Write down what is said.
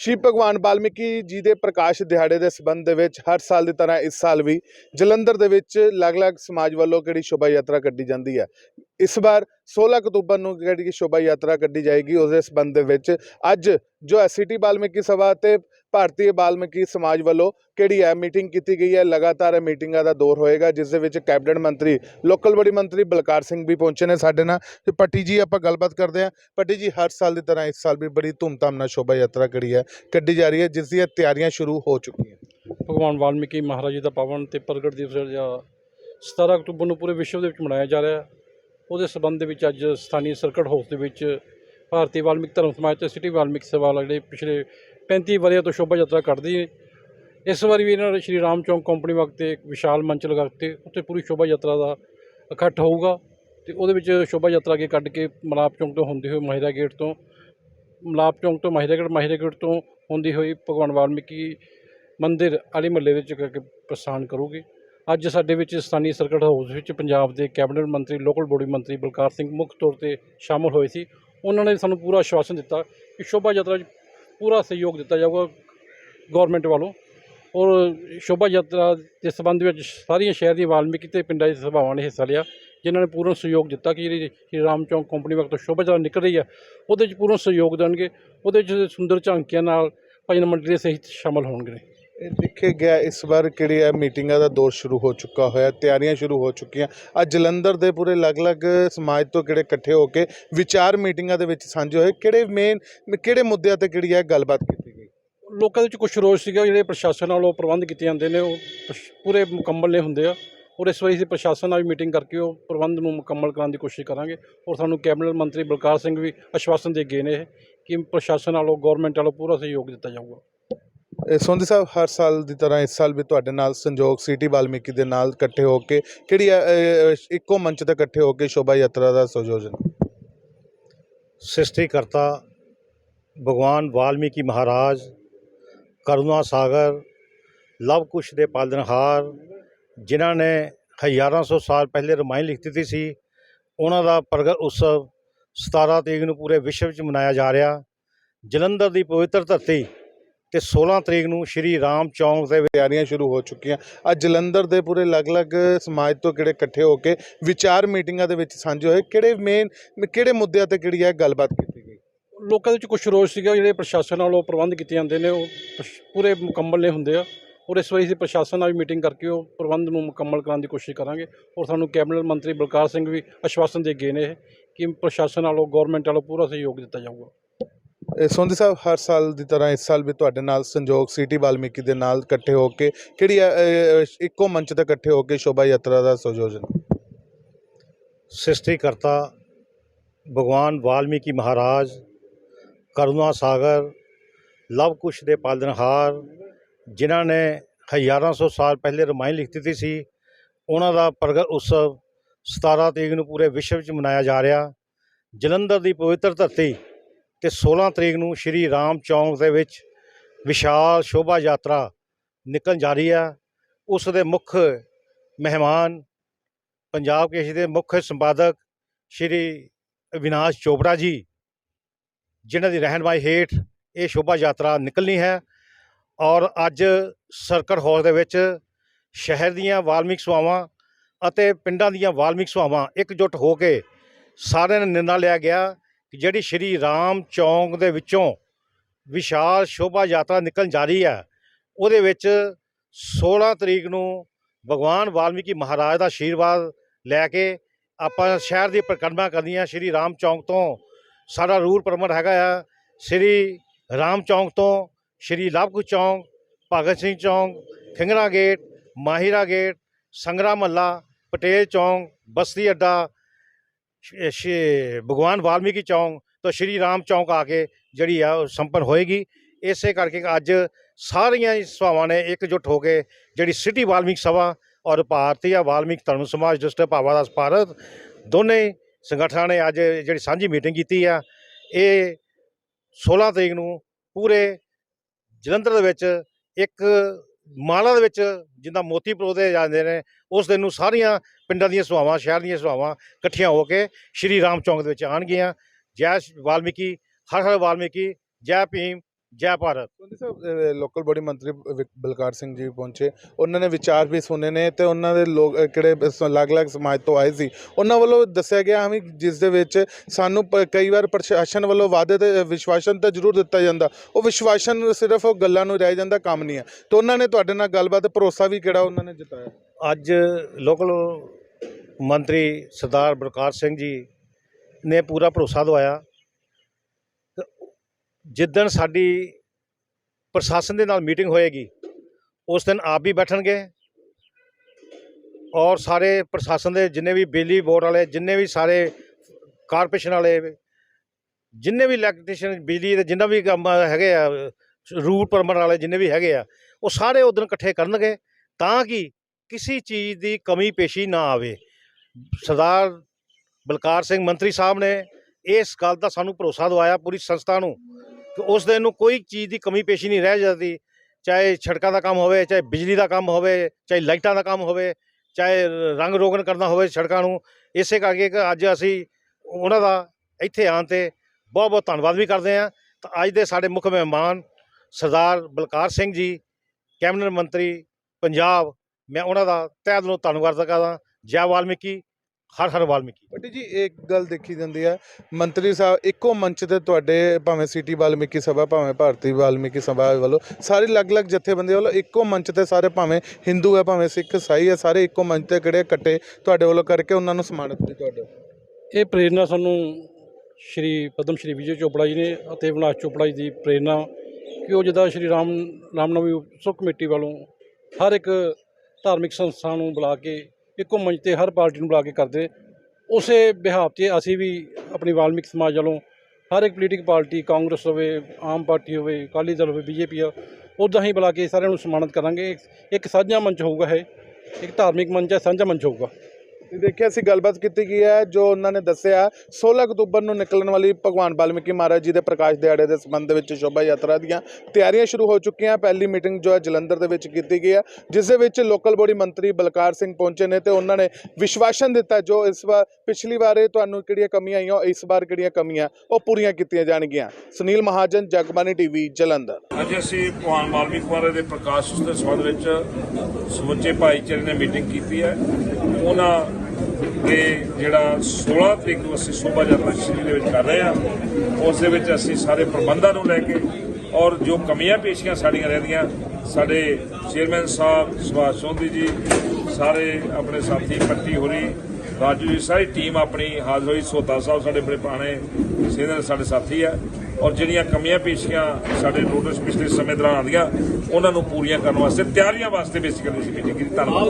ਸ਼੍ਰੀ ਭਗਵਾਨ ਵਾਲਮੀਕੀ ਜੀ ਦੇ ਪ੍ਰਕਾਸ਼ ਦਿਹਾੜੇ ਦੇ ਸਬੰਧ ਦੇ ਵਿੱਚ ਹਰ ਸਾਲ ਦੀ ਤਰ੍ਹਾਂ ਇਸ ਸਾਲ ਵੀ ਜਲੰਧਰ ਦੇ ਵਿੱਚ ਅਲੱਗ-ਅਲੱਗ ਸਮਾਜ ਵੱਲੋਂ ਕਿਹੜੀ ਸ਼ੋਭਾ ਯਾਤਰਾ ਕੱਢੀ ਜਾਂਦੀ ਹੈ? ਇਸ ਵਾਰ 16 ਅਕਤੂਬਰ ਨੂੰ ਜਿਹੜੀ ਸ਼ੋਭਾ ਯਾਤਰਾ ਕੱਢੀ ਜਾਏਗੀ, ਉਸ ਦੇ ਸੰਬੰਧ ਦੇ ਵਿੱਚ ਅੱਜ ਜੋ ਐਸਸੀਟੀ ਵਾਲਮੀਕੀ ਸਭਾ ਤੇ ਭਾਰਤੀ ਵਾਲਮੀਕੀ ਸਮਾਜ ਵੱਲੋਂ ਕਿਹੜੀ ਹੈ ਮੀਟਿੰਗ ਕੀਤੀ ਗਈ ਹੈ, ਲਗਾਤਾਰ ਇਹ ਮੀਟਿੰਗਾਂ ਦਾ ਦੌਰ ਹੋਏਗਾ, ਜਿਸ ਦੇ ਵਿੱਚ ਕੈਬਨਿਟ ਮੰਤਰੀ, ਲੋਕਲ ਬੜੀ ਮੰਤਰੀ ਬਲਕਾਰ ਸਿੰਘ ਵੀ ਪਹੁੰਚੇ ਨੇ ਸਾਡੇ ਨਾਲ। ਤੇ ਪੱਟੀ ਜੀ, ਆਪਾਂ ਗੱਲਬਾਤ ਕਰਦੇ ਹਾਂ। ਪੱਟੀ ਜੀ, ਹਰ ਸਾਲ ਦੀ ਤਰ੍ਹਾਂ ਇਸ ਸਾਲ ਵੀ ਬੜੀ ਧੂਮਧਾਮ ਨਾਲ ਸ਼ੋਭਾ ਯਾਤਰਾ ਕਿਹੜੀ ਹੈ ਕੱਢੀ ਜਾ ਰਹੀ ਹੈ, ਜਿਸ ਦੀਆਂ ਤਿਆਰੀਆਂ ਸ਼ੁਰੂ ਹੋ ਚੁੱਕੀਆਂ। ਭਗਵਾਨ ਵਾਲਮੀਕੀ ਮਹਾਰਾਜ ਜੀ ਦਾ ਪਾਵਨ ਤੇ ਪ੍ਰਗਟ ਦਿਵਸ ਜਾਂ 17 ਅਕਤੂਬਰ ਨੂੰ ਪੂਰੇ ਵਿਸ਼ਵ ਦੇ ਵਿੱਚ ਮਨਾਇਆ ਜਾ ਰਿਹਾ ਹੈ। ਉਹਦੇ ਸਬੰਧ ਦੇ ਵਿੱਚ ਅੱਜ ਸਥਾਨੀ ਸਰਕਟ ਹਾਊਸ ਦੇ ਵਿੱਚ ਭਾਰਤੀ ਵਾਲਮੀਕ ਧਰਮ ਸਮਾਜ ਤੇ ਸਿਟੀ ਵਾਲਮੀਕ ਸਭਾ ਵਾਲੇ ਜਿਹੜੇ ਪਿਛਲੇ 35 ਵਰ੍ਹਿਆਂ ਤੋਂ ਸ਼ੋਭਾ ਯਾਤਰਾ ਕੱਢਦੀ ਹੈ ਇਸ ਵਾਰੀ ਵੀ ਇਹਨਾਂ ਨੇ ਸ਼੍ਰੀ ਰਾਮ ਚੌਂਕ ਕੰਪਨੀ ਵਕਤ ਇੱਕ ਵਿਸ਼ਾਲ ਮੰਚ ਲਗਾ ਕੇ ਉੱਥੇ ਪੂਰੀ ਸ਼ੋਭਾ ਯਾਤਰਾ ਦਾ ਇਕੱਠ ਹੋਊਗਾ ਤੇ ਉਹਦੇ ਵਿੱਚ ਸ਼ੋਭਾ ਯਾਤਰਾ ਅੱਗੇ ਕੱਢ ਕੇ ਮਲਾਪ ਚੌਂਕ ਤੋਂ ਹੁੰਦੇ ਹੋਏ ਮਹਿਰਾ ਗੇਟ ਤੋਂ, ਮਲਾਪ ਚੌਂਕ ਤੋਂ ਮਹਿਰਾ ਗੇਟ ਮਹਿਰਾ ਗੇਟ ਤੋਂ ਹੁੰਦੀ ਹੋਈ ਭਗਵਾਨ ਵਾਲਮੀਕੀ ਮੰਦਿਰ ਆਲੀ ਮਹੱਲੇ ਵਿੱਚ ਕਰਕੇ ਪ੍ਰਸਥਾਨ ਕਰੂਗੀ। ਅੱਜ ਸਾਡੇ ਵਿੱਚ ਸਥਾਨੀ ਸਰਕਟ ਹਾਊਸ ਵਿੱਚ ਪੰਜਾਬ ਦੇ ਕੈਬਨਿਟ ਮੰਤਰੀ, ਲੋਕਲ ਬੋਡੀ ਮੰਤਰੀ ਬਲਕਾਰ ਸਿੰਘ ਮੁੱਖ ਤੌਰ ਤੇ ਸ਼ਾਮਲ ਹੋਏ ਸੀ। ਉਹਨਾਂ ਨੇ ਸਾਨੂੰ ਪੂਰਾ ਆਸ਼ਵਾਸਨ ਦਿੱਤਾ ਕਿ ਸ਼ੋਭਾ ਯਾਤਰਾ 'ਚ ਪੂਰਾ ਸਹਿਯੋਗ ਦਿੱਤਾ ਜਾਊਗਾ ਗਵਰਨਮੈਂਟ ਵੱਲੋਂ। ਔਰ ਸ਼ੋਭਾ ਯਾਤਰਾ ਦੇ ਸੰਬੰਧ ਵਿੱਚ ਸਾਰੀਆਂ ਸ਼ਹਿਰ ਦੀਆਂ ਵਾਲਮੀਕੀ ਤੇ ਪਿੰਡਾਂ ਦੀ ਸਭਾਵਾਂ ਨੇ ਹਿੱਸਾ ਲਿਆ, ਜਿਨ੍ਹਾਂ ਨੇ ਪੂਰਨ ਸਹਿਯੋਗ ਦਿੱਤਾ ਕਿ ਜਿਹੜੀ ਸ਼੍ਰੀ ਰਾਮ ਚੌਂਕ ਕੰਪਨੀ ਵਕਤ ਸ਼ੋਭਾ ਯਾਤਰਾ ਨਿਕਲ ਰਹੀ ਹੈ ਉਹਦੇ 'ਚ ਪੂਰਨ ਸਹਿਯੋਗ ਦੇਣਗੇ, ਉਹਦੇ 'ਚ ਸੁੰਦਰ ਝਾਂਕੀਆਂ ਨਾਲ ਭਜਨ ਮੰਡਲੀ ਦੇ ਸਹਿਤ ਸ਼ਾਮਲ ਹੋਣਗੇ। ਇਹ ਦੇਖਿਆ ਗਿਆ ਇਸ ਵਾਰ ਕਿਹੜੀ ਹੈ ਮੀਟਿੰਗਾਂ ਦਾ ਦੌਰ ਸ਼ੁਰੂ ਹੋ ਚੁੱਕਾ ਹੋਇਆ, ਤਿਆਰੀਆਂ ਸ਼ੁਰੂ ਹੋ ਚੁੱਕੀਆਂ। ਅੱਜ ਜਲੰਧਰ ਦੇ ਪੂਰੇ ਅਲੱਗ-ਅਲੱਗ ਸਮਾਜ ਤੋਂ ਕਿਹੜੇ ਇਕੱਠੇ ਹੋ ਕੇ ਵਿਚਾਰ ਮੀਟਿੰਗਾਂ ਦੇ ਵਿੱਚ ਸਾਂਝੇ ਹੋਏ, ਕਿਹੜੇ ਮੇਨ ਕਿਹੜੇ ਮੁੱਦਿਆਂ ਤੇ ਕਿਹੜੀ ਹੈ ਗੱਲਬਾਤ ਕੀਤੀ ਗਈ? ਲੋਕਾਂ ਦੇ ਵਿੱਚ ਕੁਝ ਰੋਸ ਸੀਗਾ, ਜਿਹੜੇ ਪ੍ਰਸ਼ਾਸਨ ਵੱਲੋਂ ਪ੍ਰਬੰਧ ਕੀਤੇ ਜਾਂਦੇ ਨੇ, ਉਹ ਪੂਰੇ ਮੁਕੰਮਲ ਨੇ ਹੁੰਦੇ ਆ। ਔਰ ਇਸ ਵਾਰੀ ਅਸੀਂ ਪ੍ਰਸ਼ਾਸਨ ਨਾਲ ਵੀ ਮੀਟਿੰਗ ਕਰਕੇ ਉਹ ਪ੍ਰਬੰਧ ਨੂੰ ਮੁਕੰਮਲ ਕਰਾਉਣ ਦੀ ਕੋਸ਼ਿਸ਼ ਕਰਾਂਗੇ। ਔਰ ਸਾਨੂੰ ਕੈਬਨਿਟ ਮੰਤਰੀ ਬਲਕਾਰ ਸਿੰਘ ਵੀ ਆਸ਼ਵਾਸਨ ਦੇ ਗਏ ਨੇ ਇਹ, ਕਿ ਪ੍ਰਸ਼ਾਸਨ ਵੱਲੋਂ ਗਵਰਨਮੈਂਟ ਵੱਲੋਂ ਪੂਰਾ ਸਹਿਯੋਗ ਦਿੱਤਾ ਜਾਊਗਾ। ਸੋਂਦੀ ਸਾਹਿਬ ਹਰ ਸਾਲ ਦੀ ਤਰ੍ਹਾਂ ਇਸ ਸਾਲ ਵੀ ਤੁਹਾਡੇ ਨਾਲ ਸੰਜੋਗ ਸਿਟੀ ਵਾਲਮੀਕੀ ਦੇ ਨਾਲ ਇਕੱਠੇ ਹੋ ਕੇ ਕਿਹੜੀ ਹੈ ਅਹ, ਇੱਕੋ ਮੰਚ ਤੇ ਇਕੱਠੇ ਹੋ ਕੇ ਸ਼ੋਭਾ ਯਾਤਰਾ ਦਾ ਸੰਯੋਜਨ सृष्टिकर्ता ਭਗਵਾਨ ਵਾਲਮੀਕੀ ਮਹਾਰਾਜ ਕਰੁਣਾ ਸਾਗਰ ਲਵ ਕੁਸ਼ ਦੇ ਪਾਲਣਹਾਰ ਜਿਨ੍ਹਾਂ ਨੇ ਹਜ਼ਾਰਾਂ ਸੌ ਸਾਲ ਪਹਿਲੇ ਰਮਾਇਣ ਲਿਖ ਦਿੱਤੀ ਸੀ ਉਹਨਾਂ ਦਾ ਪ੍ਰਗਟ ਉਤਸਵ 17 ਤਰੀਕ ਨੂੰ ਪੂਰੇ ਵਿਸ਼ਵ 'ਚ ਮਨਾਇਆ ਜਾ ਰਿਹਾ ਜਲੰਧਰ ਦੀ ਪਵਿੱਤਰ ਧਰਤੀ ਤੇ 16 ਤਰੀਕ ਨੂੰ ਸ਼੍ਰੀ ਰਾਮ ਚੌਂਕ ਦੇ ਵਿੱਚ ਤਿਆਰੀਆਂ ਸ਼ੁਰੂ ਹੋ ਚੁੱਕੀਆਂ। ਅੱਜ ਜਲੰਧਰ ਦੇ ਪੂਰੇ ਅਲੱਗ-ਅਲੱਗ ਸਮਾਜ ਤੋਂ ਕਿਹੜੇ ਇਕੱਠੇ ਹੋ ਕੇ ਵਿਚਾਰ ਮੀਟਿੰਗਾਂ ਦੇ ਵਿੱਚ ਸਾਂਝੇ ਹੋਏ। ਕਿਹੜੇ ਮੇਨ ਕਿਹੜੇ ਮੁੱਦਿਆਂ ਤੇ ਕਿਹੜੀ ਹੈ ਗੱਲਬਾਤ ਕੀਤੀ ਗਈ? ਲੋਕਾਂ ਦੇ ਵਿੱਚ ਕੁਝ ਰੋਸ ਸੀਗਾ, ਜਿਹੜੇ ਪ੍ਰਸ਼ਾਸਨ ਵੱਲੋਂ ਪ੍ਰਬੰਧ ਕੀਤੇ ਜਾਂਦੇ ਨੇ, ਉਹ ਪੂਰੇ ਮੁਕੰਮਲ ਨਹੀਂ ਹੁੰਦੇ ਆ। ਔਰ ਇਸ ਵਾਰੀ ਅਸੀਂ ਪ੍ਰਸ਼ਾਸਨ ਨਾਲ ਵੀ ਮੀਟਿੰਗ ਕਰਕੇ ਉਹ ਪ੍ਰਬੰਧ ਨੂੰ ਮੁਕੰਮਲ ਕਰਾਉਣ ਦੀ ਕੋਸ਼ਿਸ਼ ਕਰਾਂਗੇ। ਔਰ ਸਾਨੂੰ ਕੈਬਨਿਟ ਮੰਤਰੀ ਬਲਕਾਰ ਸਿੰਘ ਵੀ ਆਸ਼ਵਾਸਨ ਦੇ ਗਏ ਨੇ ਇਹ, ਕਿ ਪ੍ਰਸ਼ਾਸਨ ਵੱਲੋਂ ਗਵਰਨਮੈਂਟ ਵੱਲੋਂ ਪੂਰਾ ਸਹਿਯੋਗ ਦਿੱਤਾ ਜਾਊਗਾ। ਸੋਂਦੀ ਸਾਹਿਬ ਹਰ ਸਾਲ ਦੀ ਤਰ੍ਹਾਂ ਇਸ ਸਾਲ ਵੀ ਤੁਹਾਡੇ ਨਾਲ ਸੰਜੋਗ ਸਿਟੀ ਵਾਲਮੀਕੀ ਦੇ ਨਾਲ ਇਕੱਠੇ ਹੋ ਕੇ ਕਿਹੜੀ ਹੈ ਅਹ, ਇੱਕੋ ਮੰਚ ਤੇ ਇਕੱਠੇ ਹੋ ਕੇ ਸ਼ੋਭਾ ਯਾਤਰਾ ਦਾ ਸੰਯੋਜਨ? ਸ੍ਰਿਸ਼ਟੀਕਰਤਾ ਭਗਵਾਨ ਵਾਲਮੀਕੀ ਮਹਾਰਾਜ ਕਰੁਣਾ ਸਾਗਰ ਲਵ ਕੁਸ਼ ਦੇ ਪਾਲਣਹਾਰ ਜਿਨ੍ਹਾਂ ਨੇ ਹਜ਼ਾਰਾਂ ਸੌ ਸਾਲ ਪਹਿਲੇ ਰਮਾਇਣ ਲਿਖ ਦਿੱਤੀ ਸੀ ਉਹਨਾਂ ਦਾ ਪ੍ਰਗਟ ਉਤਸਵ 17 ਤਰੀਕ ਨੂੰ ਪੂਰੇ ਵਿਸ਼ਵ ਵਿੱਚ ਮਨਾਇਆ ਜਾ ਰਿਹਾ। ਜਲੰਧਰ ਦੀ ਪਵਿੱਤਰ ਧਰਤੀ ਤੇ 16 ਤਰੀਕ ਨੂੰ ਸ਼੍ਰੀ ਰਾਮ ਚੌਂਕ ਦੇ ਵਿੱਚ ਵਿਸ਼ਾਲ ਸ਼ੋਭਾ ਯਾਤਰਾ ਨਿਕਲਣ ਜਾ ਰਹੀ ਹੈ। ਉਸ ਦੇ ਮੁੱਖ ਮਹਿਮਾਨ ਪੰਜਾਬ ਕੇਸਰੀ ਦੇ ਮੁੱਖ ਸੰਪਾਦਕ ਸ਼੍ਰੀ ਅਵਿਨਾਸ਼ ਚੋਪੜਾ ਜੀ, ਜਿਨ੍ਹਾਂ ਦੀ ਰਹਿਨਮਾਈ ਹੇਠ ਇਹ ਸ਼ੋਭਾ ਯਾਤਰਾ ਨਿਕਲਣੀ ਹੈ ਔਰ ਅੱਜ ਸਰਕਟ ਹਾਲ ਦੇ ਵਿੱਚ ਸ਼ਹਿਰ ਦੀਆਂ ਵਾਲਮੀਕ ਸਭਾਵਾਂ ਅਤੇ ਪਿੰਡਾਂ ਦੀਆਂ ਵਾਲਮੀਕ ਸਭਾਵਾਂ ਇਕਜੁੱਟ ਹੋ ਕੇ ਸਾਰਿਆਂ ਨੇ ਨਿਰਣਾ ਲਿਆ ਗਿਆ। ਜਿਹੜੀ ਸ਼੍ਰੀ ਰਾਮ ਚੌਂਕ ਦੇ ਵਿੱਚੋਂ ਵਿਸ਼ਾਲ ਸ਼ੋਭਾ ਯਾਤਰਾ ਨਿਕਲਣ ਜਾ ਰਹੀ ਹੈ, ਉਹਦੇ ਵਿੱਚ 16 ਤਰੀਕ ਨੂੰ ਭਗਵਾਨ ਵਾਲਮੀਕੀ ਮਹਾਰਾਜ ਦਾ ਆਸ਼ੀਰਵਾਦ ਲੈ ਕੇ ਆਪਾਂ ਸ਼ਹਿਰ ਦੀ ਪਰਿਕਰਮਾ ਕਰਨੀ ਆ ਸ਼੍ਰੀ ਰਾਮ ਚੌਂਕ ਤੋਂ ਸਾਡਾ ਰੂਲ ਪਰਮਿਟ ਹੈਗਾ ਆ। ਸ਼੍ਰੀ ਰਾਮ ਚੌਂਕ ਤੋਂ ਸ਼੍ਰੀ ਲਵਕੁ ਚੌਂਕ, ਭਗਤ ਸਿੰਘ ਚੌਂਕ, ਖਿੰਗਰਾ ਗੇਟ, ਮਾਹਿਰਾ ਗੇਟ ਸੰਗਰਾ ਮਹੱਲਾ ਪਟੇਲ ਚੌਂਕ, ਬਸਤੀ ਅੱਡਾ ਭਗਵਾਨ ਵਾਲਮੀਕੀ ਚੌਂਕ ਤੋਂ ਸ਼੍ਰੀ ਰਾਮ ਚੌਂਕ ਆ ਕੇ ਜਿਹੜੀ ਆ ਉਹ ਸੰਪੰਨ ਹੋਏਗੀ। ਇਸੇ ਕਰਕੇ ਅੱਜ ਸਾਰੀਆਂ ਹੀ ਸਭਾਵਾਂ ਨੇ ਇਕਜੁੱਟ ਹੋ ਕੇ ਜਿਹੜੀ ਸਿਟੀ ਵਾਲਮੀਕ ਸਭਾ ਔਰ ਭਾਰਤੀ ਵਾਲਮੀਕ ਧਰਮ ਸਮਾਜ ਡਿਸਟ੍ਰਿਕਟ ਭਾਵਾਦਾਸ ਭਾਰਤ ਦੋਨੇ ਸੰਗਠਨਾਂ ਨੇ ਅੱਜ ਜਿਹੜੀ ਸਾਂਝੀ ਮੀਟਿੰਗ ਕੀਤੀ ਆ, ਇਹ 16 ਤਰੀਕ ਨੂੰ ਪੂਰੇ ਜਲੰਧਰ ਦੇ ਵਿੱਚ ਇੱਕ ਮਾਲਾ ਦੇ ਵਿੱਚ ਜਿੰਦਾ ਮੋਤੀ ਪਰੋਦੇ ਜਾਂਦੇ ਨੇ, ਉਸ ਦਿਨ ਨੂੰ ਸਾਰੀਆਂ ਪਿੰਡਾਂ ਦੀਆਂ ਸਭਾਵਾਂ, ਸ਼ਹਿਰ ਦੀਆਂ ਸਭਾਵਾਂ ਇਕੱਠੀਆਂ ਹੋ ਕੇ ਸ਼੍ਰੀ ਰਾਮ ਚੌਂਕ ਦੇ ਵਿੱਚ ਆਉਣਗੀਆਂ। ਜੈ ਵਾਲਮੀਕੀ, ਹਰ ਹਰ ਵਾਲਮੀਕੀ, ਜੈ ਭੀਮ ਜੈ ਭਾਰਤ। ਸੋਨੀ ਸਾਹਿਬ ਲੋਕਲ ਬੋਡੀ ਮੰਤਰੀ ਬਲਕਾਰ ਸਿੰਘ ਜੀ ਪਹੁੰਚੇ। ਉਹਨਾਂ ਨੇ ਵਿਚਾਰ ਵੀ ਸੁਣੇ ਨੇ ਤੇ ਉਹਨਾਂ ਦੇ ਲੋਕ ਕਿਹੜੇ ਅਲੱਗ-ਅਲੱਗ ਸਮਾਜ ਤੋਂ ਆਏ ਸੀ। ਉਹਨਾਂ ਵੱਲੋਂ ਦੱਸਿਆ ਗਿਆ ਵੀ ਜਿਸ ਦੇ ਵਿੱਚ ਸਾਨੂੰ ਕਈ ਵਾਰ ਪ੍ਰਸ਼ਾਸਨ ਵੱਲੋਂ ਵਾਅਦੇ ਤੇ ਵਿਸ਼ਵਾਸਨ ਤਾਂ ਜ਼ਰੂਰ ਦਿੱਤਾ ਜਾਂਦਾ। ਉਹ ਵਿਸ਼ਵਾਸਨ ਸਿਰਫ ਉਹ ਗੱਲਾਂ ਨੂੰ ਰਹਿ ਜਾਂਦਾ ਕੰਮ ਨਹੀਂ ਹੈ। ਤੇ ਉਹਨਾਂ ਨੇ ਤੁਹਾਡੇ ਨਾਲ ਗੱਲਬਾਤ ਭਰੋਸਾ ਵੀ ਕਿਹੜਾ ਉਹਨਾਂ ਨੇ ਜਤਾਇਆ? ਅੱਜ ਲੋਕਲ ਮੰਤਰੀ ਸਰਦਾਰ ਬਲਕਾਰ ਸਿੰਘ ਜੀ ਨੇ ਪੂਰਾ ਭਰੋਸਾ ਦਵਾਇਆ। ਜਿੱਦਣ ਸਾਡੀ ਪ੍ਰਸ਼ਾਸਨ ਦੇ ਨਾਲ ਮੀਟਿੰਗ ਹੋਏਗੀ, ਉਸ ਦਿਨ ਆਪ ਵੀ ਬੈਠਣਗੇ ਔਰ ਸਾਰੇ ਪ੍ਰਸ਼ਾਸਨ ਦੇ ਜਿੰਨੇ ਵੀ ਬਿਜਲੀ ਬੋਰਡ ਵਾਲੇ, ਜਿੰਨੇ ਵੀ ਸਾਰੇ ਕਾਰਪੋਰੇਸ਼ਨ ਵਾਲੇ, ਜਿੰਨੇ ਵੀ ਇਲੈਕਟ੍ਰੀਸ਼ੀਅਨ, ਬਿਜਲੀ ਦੇ ਜਿੰਨਾ ਵੀ ਕੰਮ ਹੈਗੇ ਆ, ਰੂਟ ਪਰਮਿਟ ਵਾਲੇ ਜਿੰਨੇ ਵੀ ਹੈਗੇ ਆ, ਉਹ ਸਾਰੇ ਉਦੋਂ ਇਕੱਠੇ ਕਰਨਗੇ ਤਾਂ ਕਿ ਕਿਸੇ ਚੀਜ਼ ਦੀ ਕਮੀ ਪੇਸ਼ੀ ਨਾ ਆਵੇ। ਸਰਦਾਰ ਬਲਕਾਰ ਸਿੰਘ ਮੰਤਰੀ ਸਾਹਿਬ ਨੇ ਇਸ ਗੱਲ ਦਾ ਸਾਨੂੰ ਭਰੋਸਾ ਦਵਾਇਆ, ਪੂਰੀ ਸੰਸਥਾ ਨੂੰ ਕਿ ਉਸ ਦਿਨ ਨੂੰ ਕੋਈ ਚੀਜ਼ ਦੀ ਕਮੀ ਪੇਸ਼ੀ ਨਹੀਂ ਰਹਿ ਜਾਂਦੀ। ਚਾਹੇ ਸੜਕਾਂ ਦਾ ਕੰਮ ਹੋਵੇ, ਚਾਹੇ ਬਿਜਲੀ ਦਾ ਕੰਮ ਹੋਵੇ, ਚਾਹੇ ਲਾਈਟਾਂ ਦਾ ਕੰਮ ਹੋਵੇ, ਚਾਹੇ ਰੰਗ ਰੋਗਨ ਕਰਨਾ ਹੋਵੇ ਸੜਕਾਂ ਨੂੰ, ਇਸੇ ਕਰਕੇ ਕਿ ਅੱਜ ਅਸੀਂ ਉਹਨਾਂ ਦਾ ਇੱਥੇ ਆਉਣ ਤੇ ਬਹੁਤ ਬਹੁਤ ਧੰਨਵਾਦ ਵੀ ਕਰਦੇ ਹਾਂ। ਤਾਂ ਅੱਜ ਦੇ ਸਾਡੇ ਮੁੱਖ ਮਹਿਮਾਨ ਸਰਦਾਰ ਬਲਕਾਰ ਸਿੰਘ ਜੀ, ਕੈਬਨਿਟ ਮੰਤਰੀ ਪੰਜਾਬ, ਮੈਂ ਉਹਨਾਂ ਦਾ ਤਹਿ ਦਿਲੋਂ ਧੰਨਵਾਦ ਕਰਦਾ ਜੈ ਵਾਲਮੀਕੀ। ਹਰ ਹਰ ਵਾਲਮੀਕੀ। ਬਟ ਜੀ ਇੱਕ ਗੱਲ ਦੇਖੀ ਜਾਂਦੀ ਹੈ ਮੰਤਰੀ ਸਾਹਿਬ ਇੱਕੋ ਮੰਚ ਤੇ ਤੁਹਾਡੇ ਭਾਵੇਂ ਸਿਟੀ ਵਾਲਮੀਕੀ ਸਭਾ ਭਾਵੇਂ ਭਾਰਤੀ ਵਾਲਮੀਕੀ ਸਭਾ ਵੱਲੋਂ ਸਾਰੇ ਅਲੱਗ-ਅਲੱਗ ਜਥੇਬੰਦੀਆਂ ਵੱਲੋਂ ਇੱਕੋ ਮੰਚ ਤੇ ਸਾਰੇ ਭਾਵੇਂ ਹਿੰਦੂ ਹੈ ਭਾਵੇਂ ਸਿੱਖ ਇਸਾਈ ਹੈ ਸਾਰੇ ਇੱਕੋ ਮੰਚ ਤੇ ਕਿਹੜੇ ਇਕੱਠੇ ਤੁਹਾਡੇ ਵੱਲੋਂ ਕਰਕੇ ਉਹਨਾਂ ਨੂੰ ਸਨਮਾਨਿਤ ਵੀ ਤੁਹਾਡੇ ਇਹ ਪ੍ਰੇਰਨਾ ਸਾਨੂੰ ਸ਼੍ਰੀ ਪਦਮ ਸ਼੍ਰੀ ਵਿਜੇ ਚੋਪੜਾ ਜੀ ਨੇ ਅਤੇ ਵਿਨਾਸ਼ ਚੋਪੜਾ ਜੀ ਦੀ ਪ੍ਰੇਰਨਾ ਕਿ ਉਹ ਜਿੱਦਾਂ ਸ਼੍ਰੀ ਰਾਮ ਰਾਮਨਵਮੀ ਉਤਸਵ ਕਮੇਟੀ ਵੱਲੋਂ ਹਰ ਇੱਕ ਧਾਰਮਿਕ ਸੰਸਥਾ ਨੂੰ ਬੁਲਾ ਕੇ ਇੱਕੋ ਮੰਚ ਤੇ ਹਰ ਪਾਰਟੀ ਨੂੰ ਬੁਲਾ ਕੇ ਕਰਦੇ। ਉਸੇ ਬਿਹਾਫ 'ਤੇ ਅਸੀਂ ਵੀ ਆਪਣੀ ਵਾਲਮੀਕ ਸਮਾਜ ਵੱਲੋਂ ਹਰ ਇੱਕ ਪੋਲੀਟਿਕ ਪਾਰਟੀ, ਕਾਂਗਰਸ ਹੋਵੇ, ਆਮ ਪਾਰਟੀ ਹੋਵੇ, ਅਕਾਲੀ ਦਲ ਹੋਵੇ, ਬੀਜੇਪੀ ਆ, ਉੱਦਾਂ ਹੀ ਬੁਲਾ ਕੇ ਸਾਰਿਆਂ ਨੂੰ ਸਨਮਾਨਿਤ ਕਰਾਂਗੇ। ਇੱਕ- ਸਾਂਝਾ ਮੰਚ ਹੋਊਗਾ ਇਹ। ਇੱਕ ਧਾਰਮਿਕ ਮੰਚ ਹੈ, ਸਾਂਝਾ ਮੰਚ ਹੋਊਗਾ। ਦੇਖਿਆ ਸੀ ਗੱਲਬਾਤ ਕੀਤੀ ਗਈ ਹੈ, ਜੋ ਉਹਨਾਂ ਨੇ ਦੱਸਿਆ 16 ਅਕਤੂਬਰ ਨੂੰ ਨਿਕਲਣ ਵਾਲੀ ਭਗਵਾਨ ਵਾਲਮੀਕੀ ਮਹਾਰਾਜ ਜੀ ਦੇ ਪ੍ਰਕਾਸ਼ ਦਿਹਾੜੇ ਦੇ ਸੰਬੰਧ ਦੇ ਵਿੱਚ ਸ਼ੋਭਾ ਯਾਤਰਾ ਦੀਆਂ ਤਿਆਰੀਆਂ ਸ਼ੁਰੂ ਹੋ ਚੁੱਕੀਆਂ। ਪਹਿਲੀ ਮੀਟਿੰਗ ਜੋ ਹੈ ਜਲੰਧਰ ਦੇ ਵਿੱਚ ਕੀਤੀ ਗਈ ਹੈ, ਜਿਸ ਦੇ ਵਿੱਚ ਲੋਕਲ ਬੋਡੀ ਮੰਤਰੀ ਬਲਕਾਰ ਸਿੰਘ ਪਹੁੰਚੇ ਨੇ ਤੇ ਉਹਨਾਂ ਨੇ ਵਿਸ਼ਵਾਸਨ ਦਿੱਤਾ, ਜੋ ਇਸ ਵਾਰ ਪਿਛਲੀ ਵਾਰ ਤੁਹਾਨੂੰ ਕਿਹੜੀਆਂ ਕਮੀਆਂ ਆਈਆਂ, ਉਹ ਇਸ ਵਾਰ ਕਿਹੜੀਆਂ ਕਮੀਆਂ, ਉਹ ਪੂਰੀਆਂ ਕੀਤੀਆਂ ਜਾਣਗੀਆਂ। ਸੁਨੀਲ ਮਹਾਜਨ ਜਗਬਾਨੀ ਟੀਵੀ, ਜਲੰਧਰ। ਅੱਜ ਅਸੀਂ ਭਗਵਾਨ ਵਾਲਮੀਕ ਮਹਾਰਾਜ ਦੇ ਪ੍ਰਕਾਸ਼ ਉਤਸਵ ਦੇ ਸੰਬੰਧ ਵਿੱਚ ਸਮੁੱਚੇ ਭਾਈਚਾਰੇ ਨੇ ਮੀਟਿੰਗ ਕੀਤੀ ਹੈ। ਉਹਨਾਂ ਦੇ ਜਿਹੜਾ 16 ਤਰੀਕ ਨੂੰ ਅਸੀਂ ਸ਼ੋਭਾ ਯਾਤਰਾ ਸ਼੍ਰੀ ਦੇ ਵਿੱਚ ਕਰ ਰਹੇ ਹਾਂ, ਉਸ ਦੇ ਵਿੱਚ ਅਸੀਂ ਸਾਰੇ ਪ੍ਰਬੰਧਾਂ ਨੂੰ ਲੈ ਕੇ ਔਰ ਜੋ ਕਮੀਆਂ ਪੇਸ਼ੀਆਂ ਸਾਡੀਆਂ ਰਹਿੰਦੀਆਂ, ਸਾਡੇ ਚੇਅਰਮੈਨ ਸਾਹਿਬ ਸੁਭਾਸ਼ ਚੌਧਰੀ ਜੀ, ਸਾਰੇ ਆਪਣੇ ਸਾਥੀ ਪੱਟੀ ਹੋਰੀ, ਰਾਜੂ ਜੀ, ਸਾਰੀ ਟੀਮ ਆਪਣੀ ਹਾਜ਼ਰ ਹੋਈ, ਸੋਤਾ ਸਾਹਿਬ ਸਾਡੇ ਬੜੇ ਪੁਰਾਣੇ ਸੀਨੀਅਰ ਸਾਡੇ ਸਾਥੀ ਆ ਔਰ ਜਿਹੜੀਆਂ ਕਮੀਆਂ ਪੇਸ਼ੀਆਂ ਸਾਡੇ ਨੋਟਿਸ ਪਿਛਲੇ ਸਮੇਂ ਦੌਰਾਨ ਆਉਂਦੀਆਂ, ਉਹਨਾਂ ਨੂੰ ਪੂਰੀਆਂ ਕਰਨ ਵਾਸਤੇ, ਤਿਆਰੀਆਂ ਵਾਸਤੇ ਬੇਸਿਕਲੀ ਅਸੀਂ ਮੀਟਿੰਗ ਕੀਤੀ। ਧੰਨਵਾਦ।